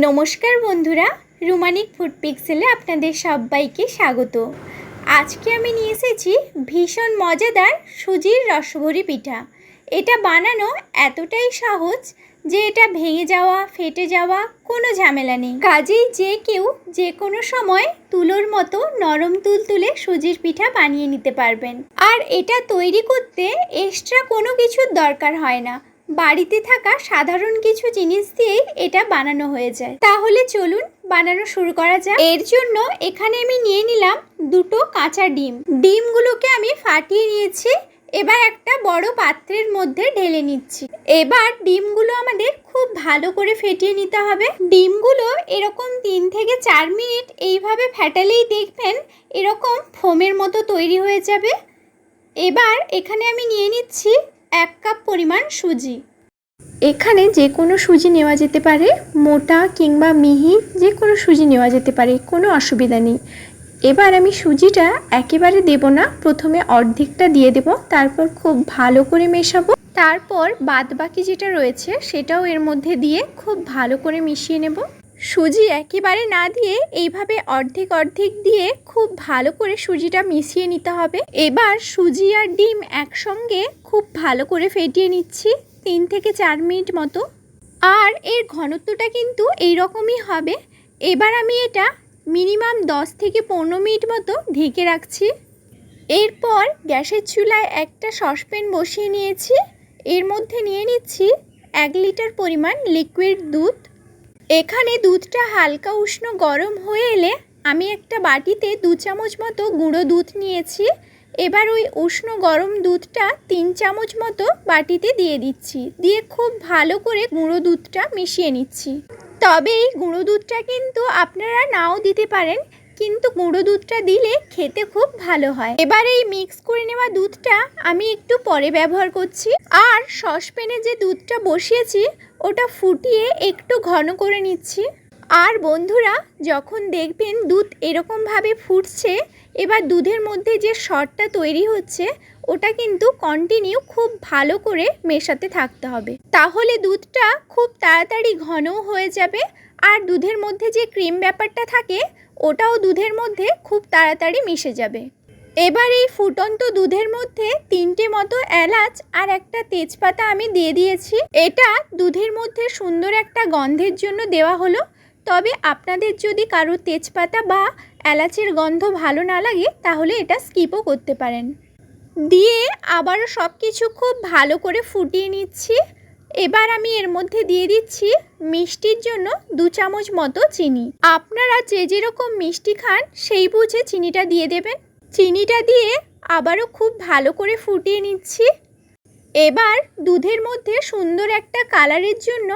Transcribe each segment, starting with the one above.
নমস্কার বন্ধুরা, রুমানিক ফুড পিক্সেলে আপনাদের সবাইকে স্বাগত। আজকে আমি নিয়ে এসেছি ভীষণ মজাদার সুজির রসভরি পিঠা। এটা বানানো এতটাই সহজ যে এটা ভেঙে যাওয়া, ফেটে যাওয়া কোনো ঝামেলা নেই। কাজেই যে কেউ যে কোনো সময় তুলোর মতো নরম তুল তুলে সুজির পিঠা বানিয়ে নিতে পারবেন। আর এটা তৈরি করতে এক্সট্রা কোনো কিছুর দরকার হয় না। বাড়িতে থাকা সাধারণ কিছু জিনিস দিয়েই এটা বানানো হয়ে যায়। তাহলে চলুন বানানো শুরু করা যাক। এর জন্য এখানে আমি নিয়ে নিলাম দুটো কাঁচা ডিম। ডিমগুলোকে আমি ফাটিয়ে নিয়েছি, এবার একটা বড় পাত্রের মধ্যে ঢেলে নিচ্ছি। এবার ডিমগুলো আমাদের খুব ভালো করে ফেটিয়ে নিতে হবে। ডিমগুলো এরকম তিন থেকে চার মিনিট এইভাবে ফেটালেই দেখবেন এরকম ফোমের মতো তৈরি হয়ে যাবে। এবার এখানে আমি নিয়ে নিচ্ছি এক কাপ পরিমাণ সুজি। এখানে যে কোনো সুজি নেওয়া যেতে পারে, মোটা কিংবা মিহি, যে কোনো সুজি নেওয়া যেতে পারে, কোনো অসুবিধা নেই। এবার আমি সুজিটা একেবারে দেব না, প্রথমে অর্ধেকটা দিয়ে দেব, তারপর খুব ভালো করে মেশাবো। তারপর বাদ বাকি যেটা রয়েছে, সেটাও এর মধ্যে দিয়ে খুব ভালো করে মিশিয়ে নেব। সুজি একেবারে না দিয়ে এইভাবে অর্ধেক অর্ধেক দিয়ে খুব ভালো করে সুজিটা মিশিয়ে নিতে হবে। এবার সুজি আর ডিম একসঙ্গে খুব ভালো করে ফেটিয়ে নিচ্ছি তিন থেকে চার মিনিট মতো। আর এর ঘনত্বটা কিন্তু এই রকমই হবে। এবার আমি এটা মিনিমাম দশ থেকে পনেরো মিনিট মতো ঢেকে রাখছি। এরপর গ্যাসের চুলায় একটা সসপ্যান বসিয়ে নিয়েছি। এর মধ্যে নিয়ে নিচ্ছি এক লিটার পরিমাণ লিকুইড দুধ। এখানে দুধটা হালকা উষ্ণ গরম হয়ে এলে আমি একটা বাটিতে দু চামচ মতো গুঁড়ো দুধ নিয়েছি। এবার ওই উষ্ণ গরম দুধটা তিন চামচ মতো বাটিতে দিয়ে দিচ্ছি। দিয়ে খুব ভালো করে গুঁড়ো দুধটা মিশিয়ে নিচ্ছি। তবে এই গুঁড়ো দুধটা কিন্তু আপনারা নাও দিতে পারেন। কিন্তু গুঁড়ো দুধটা দিলে খেতে খুব ভালো হয়। এবার এই মিক্স করে নেওয়া দুধটা আমি একটু পরে ব্যবহার করছি। আর সসপ্যানে যে দুধটা বসিয়েছি, ওটা ফুটিয়ে একটু ঘন করে নিচ্ছি। আর বন্ধুরা, যখন দেখবেন দুধ এরকমভাবে ফুটছে, এবার দুধের মধ্যে যে শটটা তৈরি হচ্ছে, ওটা কিন্তু কন্টিনিউ খুব ভালো করে মেশাতে থাকতে হবে। তাহলে দুধটা খুব তাড়াতাড়ি ঘনও হয়ে যাবে আর দুধের মধ্যে যে ক্রিম ব্যাপারটা থাকে, ওটাও দুধের মধ্যে খুব তাড়াতাড়ি মিশে যাবে। এবার এই ফুটন্ত দুধের মধ্যে তিনটে মতো এলাচ আর একটা তেজপাতা আমি দিয়ে দিয়েছি। এটা দুধের মধ্যে সুন্দর একটা গন্ধের জন্য দেওয়া হলো। তবে আপনাদের যদি কারও তেজপাতা বা এলাচের গন্ধ ভালো না লাগে, তাহলে এটা স্কিপও করতে পারেন। দিয়ে আবারও সব কিছু খুব ভালো করে ফুটিয়ে নিচ্ছি। এবার আমি এর মধ্যে দিয়ে দিচ্ছি মিষ্টির জন্য দু চামচ মতো চিনি। আপনারা যে যেরকম মিষ্টি খান সেই বুঝে চিনিটা দিয়ে দেবেন। চিনিটা দিয়ে আবারও খুব ভালো করে ফুটিয়ে নিচ্ছি। এবার দুধের মধ্যে সুন্দর একটা কালারের জন্য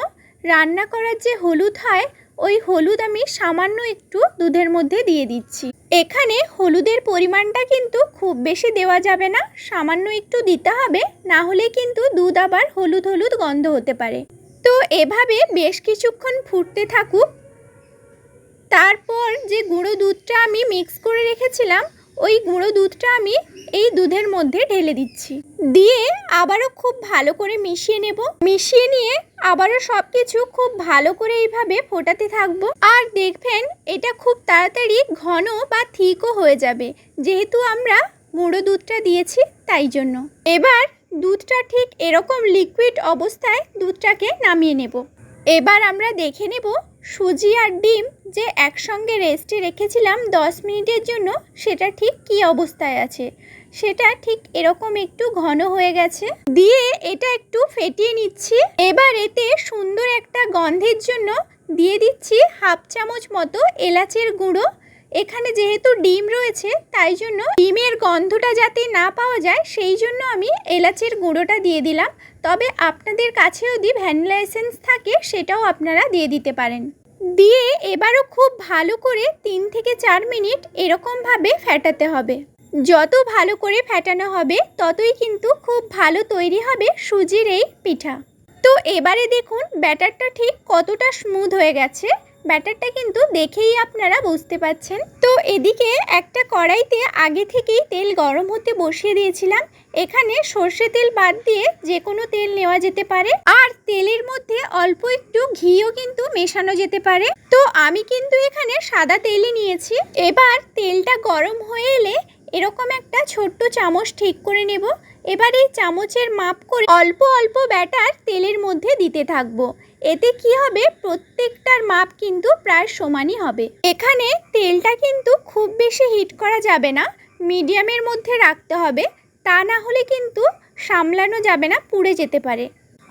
রান্না করার যে হলুদ হয় ওই হলুদ আমি সামান্য একটু দুধের মধ্যে দিয়ে দিচ্ছি। এখানে হলুদের পরিমাণটা কিন্তু খুব বেশি দেওয়া যাবে না, সামান্য একটু দিতে হবে, না হলে কিন্তু দুধ আবার হলুদ হলুদ গন্ধ হতে পারে। তো এভাবে বেশ কিছুক্ষণ ফুটতে থাকুক। তারপর যে গুঁড়ো দুধটা আমি মিক্স করে রেখেছিলাম ওই গুঁড়ো দুধটা আমি এই দুধের মধ্যে ঢেলে দিচ্ছি। দিয়ে আবারও খুব ভালো করে মিশিয়ে নেব। মিশিয়ে নিয়ে আবারও সব কিছু খুব ভালো করে এইভাবে ফোটাতে থাকব। আর দেখবেন এটা খুব তাড়াতাড়ি ঘন বা থিকও হয়ে যাবে। যেহেতু আমরা গুঁড়ো দুধটা দিয়েছি তাই জন্য। এবার দুধটা ঠিক এরকম লিকুইড অবস্থায় দুধটাকে নামিয়ে নেব। এবার আমরা দেখে নেব সুজি আর ডিম যে একসঙ্গে রেস্টে রেখেছিলাম দশ মিনিটের জন্য, সেটা ঠিক কী অবস্থায় আছে? সেটা ঠিক এরকম একটু ঘন হয়ে গেছে। দিয়ে এটা একটু ফেটিয়ে নিচ্ছি। এবার এতে সুন্দর একটা গন্ধের জন্য দিয়ে দিচ্ছি হাফ চামচ মতো এলাচের গুঁড়ো। এখানে যেহেতু ডিম রয়েছে, তাই জন্য ডিমের গন্ধটা যাতে না পাওয়া যায়, সেই জন্য আমি এলাচের গুঁড়োটা দিয়ে দিলাম। তবে আপনাদের কাছে যদি ভ্যানিলা এসেন্স থাকে, সেটাও আপনারা দিয়ে দিতে পারেন। দিয়ে এবারও খুব ভালো করে তিন থেকে চার মিনিট এরকমভাবে ফেটাতে হবে। যত ভালো করে ফেটানো হবে, ততই কিন্তু খুব ভালো তৈরি হবে সুজির এই পিঠা। তো এবারে দেখুন, ব্যাটারটা ঠিক কতটা স্মুথ হয়ে গেছে। ব্যাটারটা কিন্তু দেখেই আপনারা বুঝতে পাচ্ছেন। তো এদিকে একটা কড়াইতে আগে থেকেই তেল গরম হতে বসিয়ে দিয়েছিলাম। এখানে সর্ষে তেল বাদ দিয়ে যে কোনো তেল নেওয়া যেতে পারে। আর তেলের মধ্যে অল্প একটু ঘিও কিন্তু মেশানো যেতে পারে। তো আমি কিন্তু এখানে সাদা তেলই নিয়েছি। এবার তেলটা গরম হয়ে এলে এরকম একটা ছোট্ট চামচ ঠিক করে নেব। এবার এই চামচের মাপ করে অল্প অল্প ব্যাটার তেলের মধ্যে দিতে থাকব। এতে কি হবে? প্রত্যেকটার মাপ কিন্তু প্রায় সমানই হবে। এখানে তেলটা কিন্তু খুব বেশি হিট করা যাবে না। মিডিয়ামের মধ্যে রাখতে হবে। তা না হলে কিন্তু সামলানো যাবে না, পুড়ে যেতে পারে।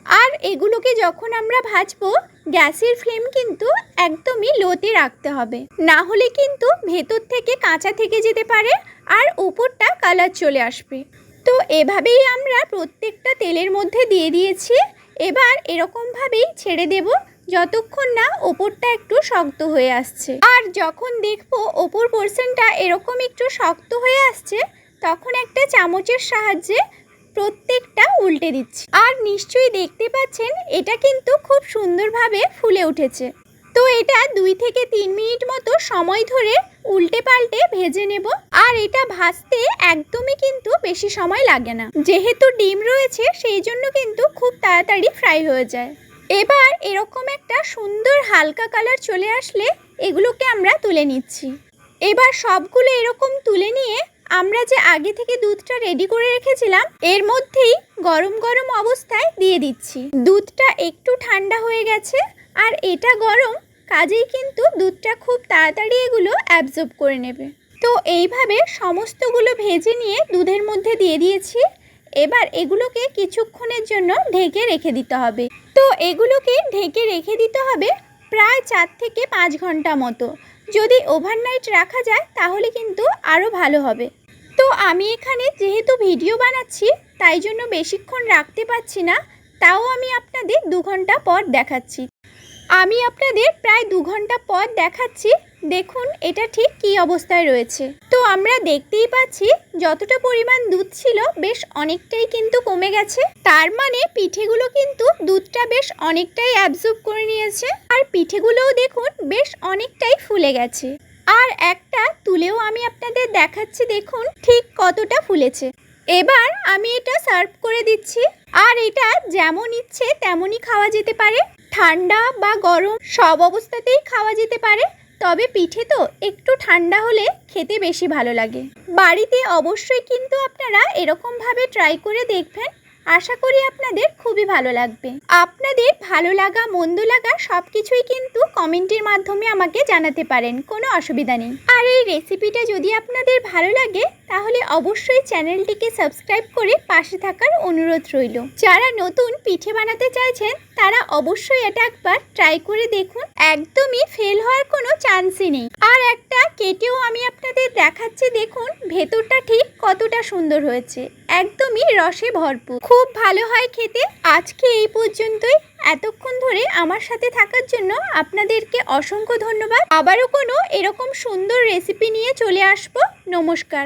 আর এগুলোকে যখন আমরা ভাজবো, গ্যাসের ফ্লেম কিন্তু একদমই লোতে রাখতে হবে। না হলে কিন্তু ভেতর থেকে কাঁচা থেকে যেতে পারে আর উপরটা কালার চলে আসবে। তো এভাবেই আমরা প্রত্যেকটা তেলের মধ্যে দিয়ে দিয়েছি। এবার এরকমভাবেই ছেড়ে দেব যতক্ষণ না ওপরটা একটু শক্ত হয়ে আসছে। আর যখন দেখব ওপর পোর্শনটা এরকম একটু শক্ত হয়ে আসছে, তখন একটা চামচের সাহায্যে প্রত্যেকটা উল্টে দিচ্ছি। আর নিশ্চয়ই দেখতে পাচ্ছেন, এটা কিন্তু খুব সুন্দরভাবে ফুলে উঠেছে। তো এটা দুই থেকে তিন মিনিট মতো সময় ধরে উল্টে পাল্টে ভেজে নেব। আর এটা ভাজতে একদমই কিন্তু বেশি সময় লাগে না। যেহেতু ডিম রয়েছে, সেই জন্য কিন্তু খুব তাড়াতাড়ি ফ্রাই হয়ে যায়। এবার এরকম একটা সুন্দর হালকা কালার চলে আসলে এগুলোকে আমরা তুলে নিচ্ছি। এবার সবগুলো এরকম তুলে নিয়ে আমরা যে আগে থেকে দুধটা রেডি করে রেখেছিলাম, এর মধ্যেই গরম গরম অবস্থায় দিয়ে দিচ্ছি। দুধটা একটু ঠান্ডা হয়ে গেছে, আর এটা গরম কাজেই কিন্তু দুধটা খুব তাড়াতাড়ি এগুলো অ্যাবজর্ব করে নেবে। তো এইভাবে সমস্তগুলো ভেজে নিয়ে দুধের মধ্যে দিয়ে দিয়েছি। এবার এগুলোকে কিছুক্ষণের জন্য ঢেকে রেখে দিতে হবে। তো এগুলোকে ঢেকে রেখে দিতে হবে প্রায় চার থেকে পাঁচ ঘণ্টা মতো। যদি ওভারনাইট রাখা যায়, তাহলে কিন্তু আরও ভালো হবে। তো আমি এখানে যেহেতু ভিডিও বানাচ্ছি, তাই জন্য বেশিক্ষণ রাখতে পারছি না, তাও আমি আপনাদের দু ঘণ্টা পর দেখাচ্ছি। আমি আপনাদের প্রায় দু ঘণ্টা পর দেখাচ্ছি দেখুন, এটা ঠিক কী অবস্থায় রয়েছে। তো আমরা দেখতেই পাচ্ছি যতটা পরিমাণ দুধ ছিল, বেশ অনেকটাই কিন্তু কমে গেছে। তার মানে পিঠেগুলো কিন্তু দুধটা বেশ অনেকটাই অ্যাবজর্ব করে নিয়েছে। আর পিঠেগুলোও দেখুন, বেশ অনেকটাই ফুলে গেছে। আর একটা তুলেও আমি আপনাদের দেখাচ্ছি, দেখুন, ঠিক কতটা ফুলেছে। এবার আমি এটা সার্ভ করে দিচ্ছি। আর এটা যেমন ইচ্ছে তেমনই খাওয়া যেতে পারে। ঠান্ডা বা গরম সব অবস্থাতেই খাওয়া যেতে পারে। তবে পিঠে তো একটু ঠান্ডা হলে খেতে বেশি ভালো লাগে। বাড়িতে অবশ্যই কিন্তু আপনারা এরকমভাবে ট্রাই করে দেখবেন। আশা করি আপনাদের খুবই ভালো লাগবে। আপনাদের ভালো লাগা, মন্দ লাগা সব কিছুই কিন্তু কমেন্টের মাধ্যমে আমাকে জানাতে পারেন, কোনো অসুবিধা নেই। আর এই রেসিপিটা যদি আপনাদের ভালো লাগে, তাহলে অবশ্যই চ্যানেলটিকে সাবস্ক্রাইব করে পাশে থাকার অনুরোধ রইল। যারা নতুন পিঠে বানাতে চাইছেন, তারা অবশ্যই এটা একবার ট্রাই করে দেখুন। একদমই ফেল হওয়ার কোনো চান্সই নেই। আর একটা কেটেও আমি আপনাদের দেখাচ্ছি, দেখুন, ভেতরটা ঠিক কতটা সুন্দর হয়েছে। একদমই রসে ভরপুর। খুব ভালো হয় খেতে। আজকে এই পর্যন্তই। এতক্ষণ ধরে আমার সাথে থাকার জন্য আপনাদেরকে অসংখ্য ধন্যবাদ। আবারও কোনো এরকম সুন্দর রেসিপি নিয়ে চলে আসব। নমস্কার।